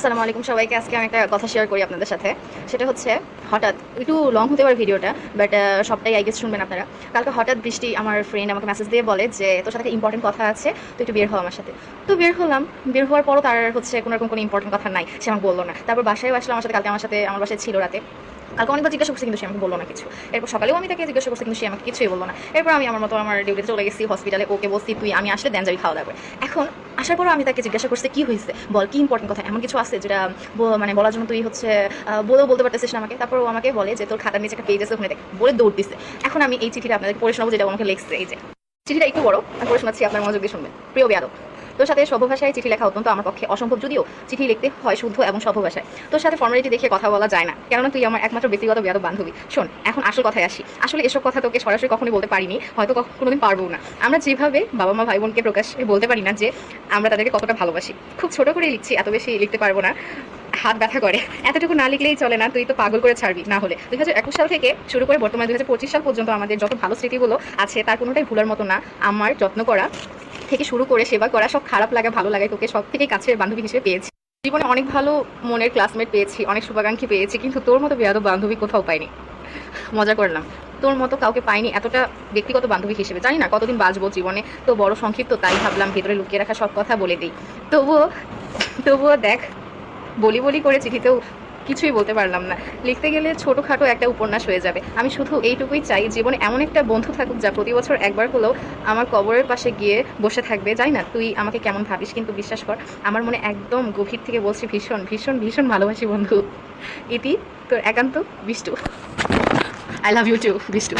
আসসালামু আলাইকুম সবাইকে। আজকে আমি একটা কথা শেয়ার করি আপনাদের সাথে। সেটা হচ্ছে, হঠাৎ, একটু লং হতে পারে ভিডিওটা বাট সবটাই আই গেস শুনবেন আপনারা। কালকে হঠাৎ বৃষ্টি আমার ফ্রেন্ড আমাকে মেসেজ দিয়ে বলে যে, তোর সাথে ইম্পর্টেন্ট কথা আছে, তুই একটু বের হও আমার সাথে। তো বের হলাম। বের হওয়ার পরও তার হচ্ছে কোনো রকম কোনো ইম্পর্টেন্ট কথা নাই। সে আমাকে বলল না। তারপর বাসায় আসলো আমার সাথে, কালকে আমার সাথে, আমার বাসায় ছিল রাতে। কালকে অনেকবার জিজ্ঞাসা করছে, কিন্তু সে আমাকে বলল না কিছু। এরপর সকালেও আমি তাকে জিজ্ঞাসা করছি, কিন্তু সে আমাকে কিছুই বলল না। এরপর আমি আমার মতো আমার ডিউটিতে চলে গেছি হসপিটালে ওকে বলছি, তুই, আমি আসলে দেন যাবি, খাওয়া দাওয়া এখন আসার পরও আমি তাকে জিজ্ঞাসা করছি, কি হয়েছে? বল, কি ইম্পর্টেন্ট কথা? এমন কিছু আছে যেটা মানে বলার জন্য তুই হচ্ছে বলেও বলতে পারতেছিস না আমাকে? তারপর ও আমাকে বলে যে, তোর খাতার নিচে একটা পেজ আছে, ওখানে দেখ। বলে দৌড় দিচ্ছে এখন আমি এই চিঠিটা আপনাদের পড়ে শোনাবো, যেটা আমাকে লেখছে, এই যে। চিঠিটা একটু বড়, আমি পড়ে শোনাচ্ছি, আপনার মনোযোগ দিয়ে শুনবেন। প্রিয় বেয়াদব তোর সাথে সভ্য ভাষায় চিঠি লেখা অত্যন্ত আমার পক্ষে অসম্ভব, যদিও চিঠি লিখতে হয় শুদ্ধ এবং সভ্য ভাষায়। তোর সাথে ফর্মালিটি দেখে কথা বলা যায় না, কেননা তুই আমার একমাত্র ব্যক্তিগত বিয়াদ বান্ধবী। শোন, এখন আসল কথায় আসি। আসলে এসব কথা তোকে সরাসরি কখনোই বলতে পারিনি, হয়তো কোনোদিন পারব না। আমরা যেভাবে বাবা মা ভাই বোনকে প্রকাশ বলতে পারি না যে আমরা তাদেরকে কতটা ভালোবাসি। খুব ছোট করে লিখছি, এত বেশি লিখতে পারব না। হাত ব্যথা করে। এতটুকু না লিখলেই চলে না, তুই তো পাগল করে ছাড়বি। না হলে দুই হাজার একুশ সাল থেকে শুরু করে বর্তমানে দুই হাজার পঁচিশ সাল পর্যন্ত আমাদের যত ভালো স্মৃতিগুলো আছে, তার কোনোটাই ভুলার মতো না। আমার যত্ন করা থেকে শুরু করে সেবা করা, সব খারাপ লাগা, ভালো লাগে তোকে, সব থেকে কাছের বান্ধবী হিসেবে পেয়েছি। জীবনে অনেক ভালো মনের ক্লাসমেট পেয়েছি, অনেক শুভাকাঙ্ক্ষী পেয়েছি, কিন্তু তোর মতো বেয়াদব বান্ধবী কোথাও পাইনি। মজা করলাম। তোর মতো কাউকে পাইনি, এতটা ব্যক্তিগত বান্ধবী হিসেবে। জানি না কতদিন বাঁচবো জীবনে, তো বড় সংক্ষিপ্ত তাই ভাবলাম, ভেতরে লুকিয়ে রাখা সব কথা বলে দিই। তবুও তবুও দেখ বলি বলি করে চিঠিতেও কিছুই বলতে পারলাম না। লিখতে গেলে ছোটোখাটো একটা উপন্যাস হয়ে যাবে। আমি শুধু এইটুকুই চাই, জীবনে এমন একটা বন্ধু থাকুক যা প্রতি বছর একবার হলেও আমার কবরের পাশে গিয়ে বসে থাকবে। যাই না, তুই আমাকে কেমন ভাবিস কিন্তু বিশ্বাস কর, আমার মনে একদম গভীর থেকে বলছি ভীষণ ভীষণ ভীষণ ভালোবাসি বন্ধু। ইতি তোর একান্ত Bishtu. I love you too Bishtu.